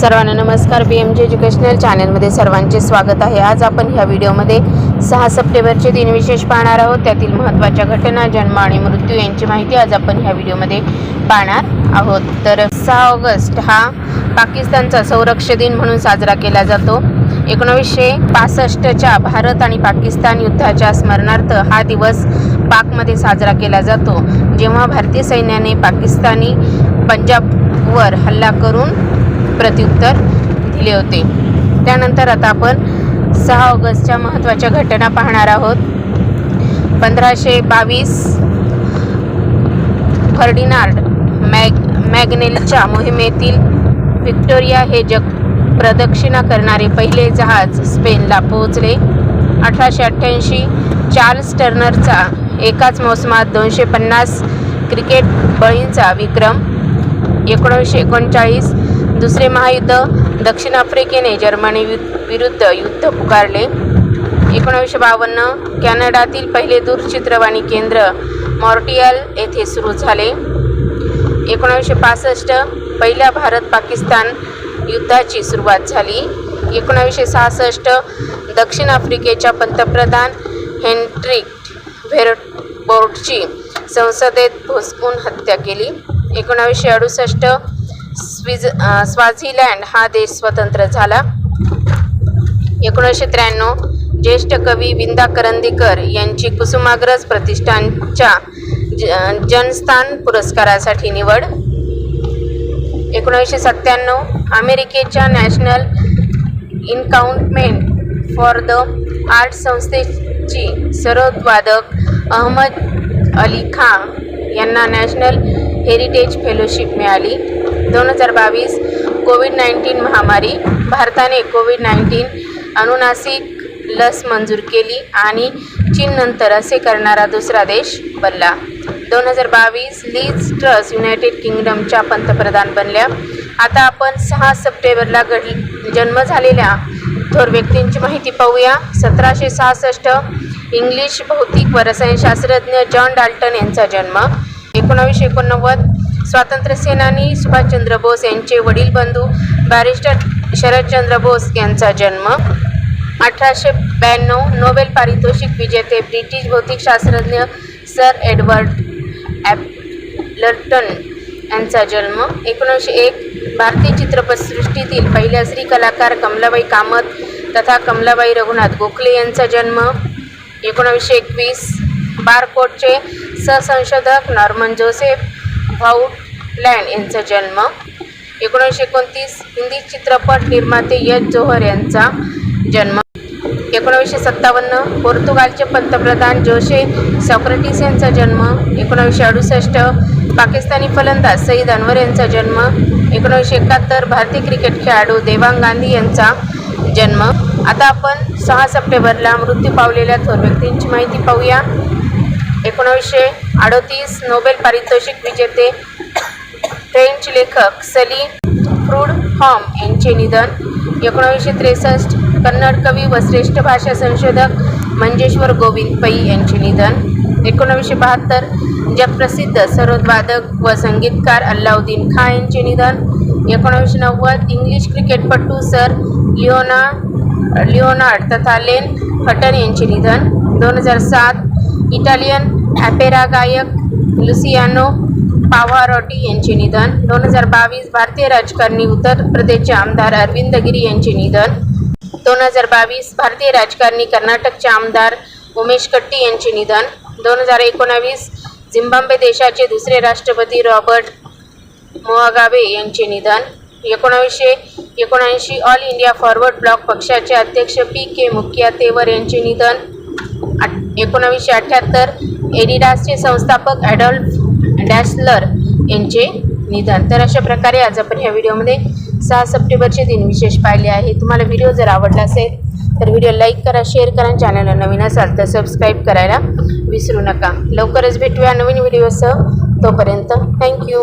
सर्वांना नमस्कार. बी M G educational चॅनलमध्ये सर्वांचे स्वागत आहे. आज आपण ह्या व्हिडिओमध्ये सहा सप्टेंबरचे दिनविशेष पाहणार आहोत. त्यातील महत्त्वाच्या घटना जन्म आणि मृत्यू यांची माहिती आज आपण ह्या व्हिडिओमध्ये पाहणार आहोत. तर सहा ऑगस्ट हा पाकिस्तानचा संरक्ष दिन म्हणून साजरा केला जातो. एकोणीसशे पासष्टच्या भारत आणि पाकिस्तान युद्धाच्या स्मरणार्थ हा दिवस पाकमध्ये साजरा केला जातो. जेव्हा भारतीय सैन्याने पाकिस्तानी पंजाबवर हल्ला करून प्रत्युत्तर दिले होते. त्यानंतर आता आपण सहा ऑगस्टच्या महत्त्वाच्या घटना पाहणार आहोत. पंधराशे बावीस फर्डिनार्ड मॅग मॅग्नेलच्या मोहिमेतील व्हिक्टोरिया हे जग प्रदक्षिणा करणारे पहिले जहाज स्पेनला पोहोचले. अठराशे अठ्ठ्याऐंशी चार्ल्स टर्नरचा एकाच मोसमात दोनशे पन्नास क्रिकेट बळींचा विक्रम. एकोणीसशे एकोणचाळीस दुसरे महायुद्ध दक्षिण आफ्रिकेने जर्मनी विरुद्ध युद्ध पुकारले. एकोणीसशे बावन्न कॅनडातील पहिले दूरचित्रवाणी केंद्र मॉर्टियल येथे सुरू झाले. एकोणीसशे पासष्ट पहिल्या भारत पाकिस्तान युद्धाची सुरुवात झाली. एकोणावीसशे सहासष्ट दक्षिण आफ्रिकेच्या पंतप्रधान हेन्ट्रिक व्हेरबोर्टची संसदेत भोसकून हत्या केली. एकोणावीसशे अडुसष्ट स्विज स्वाझीलँड हा देश स्वतंत्र झाला. एकोणीसशे त्र्याण्णव ज्येष्ठ कवी विंदा करंदीकर यांची कुसुमाग्रज प्रतिष्ठानच्या ज जनस्थान पुरस्कारासाठी निवड. एकोणीसशे सत्त्याण्णव अमेरिकेच्या national endowment for the art संस्थेची सरोदवादक अहमद अली खां यांना नॅशनल हेरिटेज फेलोशिप मिळाली. दोन हजार बावीस कोविड नाईन्टीन महामारी भारताने कोविड नाईन्टीन अनुनासिक लस मंजूर केली आणि चीननंतर असे करणारा दुसरा देश बनला. दोन हजार बावीस लीज ट्रस्ट युनायटेड किंगडमच्या पंतप्रधान बनल्या. आता आपण सहा सप्टेंबरला घड जन्म झालेल्या थोर व्यक्तींची माहिती पाहूया. सतराशे सहासष्ट इंग्लिश भौतिक व रसायनशास्त्रज्ञ जॉन डाल्टन यांचा जन्म. एकोणावीसशे एकोणनव्वद स्वातंत्र्यसेनानी सुभाषचंद्र बोस यांचे वडील बंधू बॅरिस्टर शरदचंद्र बोस यांचा जन्म अठराशे ब्याण्णव नोबेल पारितोषिक विजेते ब्रिटिश भौतिकशास्त्रज्ञ सर एडवर्ड ॲपलटन यांचा जन्म एकोणीसशे एक. भारतीय चित्रपटसृष्टीतील पहिल्या स्त्री कलाकार कमलाबाई कामत तथा कमलाबाई रघुनाथ गोखले यांचा जन्म एकोणावीसशे एकवीस. बारकोटचे सहसंशोधक नॉर्मन जोसेफ व्हाऊटलँड यांचा जन्म. एकोणीसशे एकोणतीस हिंदी चित्रपट निर्माते यश जोहर यांचा जन्म. एकोणावीसशे सत्तावन्न पोर्तुगालचे पंतप्रधान जोशे सॉक्रेटिस यांचा जन्म. एकोणावीसशे अडुसष्ट पाकिस्तानी फलंदाज सईद अनवर यांचा जन्म. एकोणावीसशे एकाहत्तर भारतीय क्रिकेट खेळाडू देवांग गांधी यांचा जन्म. आता आपण सहा सप्टेंबरला मृत्यू पावलेल्या थोर व्यक्तींची माहिती पाहूया. एकोणावीसशे अडतीस नोबेल पारितोषिक विजेते फ्रेंच लेखक सली फ्रूड हॉम यांचे निधन. एकोणावीसशे त्रेसष्ट कन्नड कवी व श्रेष्ठ भाषा संशोधक मंजेश्वर गोविंद पै यांचे निधन. एकोणावीसशे बहात्तर जगप्रसिद्ध सरोदवादक व संगीतकार अल्लाउद्दीन खां यांचे निधन. एकोणावीसशे नव्वद इंग्लिश क्रिकेटपटू सर लिओना लिओनार्ड तथा लेन हटन यांचे निधन. दोन हजार सात इटालियन ॲपेरा गायक लुसियानो पावारोटी यांचे निधन. दोन हजार बावीस भारतीय राजकारणी उत्तर प्रदेशचे आमदार अरविंद गिरी यांचे निधन. दोन हजार बावीस भारतीय राजकारणी कर्नाटकचे आमदार उमेश कट्टी यांचे निधन. दोन हजार एकोणावीस झिम्बाब्वे देशाचे दुसरे राष्ट्रपती रॉबर्ट मोआगाबे यांचे निधन. एकोणावीसशे एकोणऐंशी ऑल इंडिया फॉरवर्ड ब्लॉक पक्षाचे अध्यक्ष पी के मुखिया तेवर यांचे निधन. आठ एकोणावीसशे अठ्ठ्याहत्तर एडिडासचे संस्थापक ॲडॉल्फ डॅसलर यांचे निधन. तर अशा प्रकारे आज आपण ह्या व्हिडिओमध्ये सहा सप्टेंबरचे दिन विशेष पाहिले आहे. तुम्हाला व्हिडिओ जर आवडला असेल तर व्हिडिओ लाईक करा शेअर करा आणि चॅनलला नवीन असाल तर सबस्क्राईब करायला विसरू नका. लवकरच भेटूया नवीन व्हिडिओसह. तोपर्यंत थँक्यू.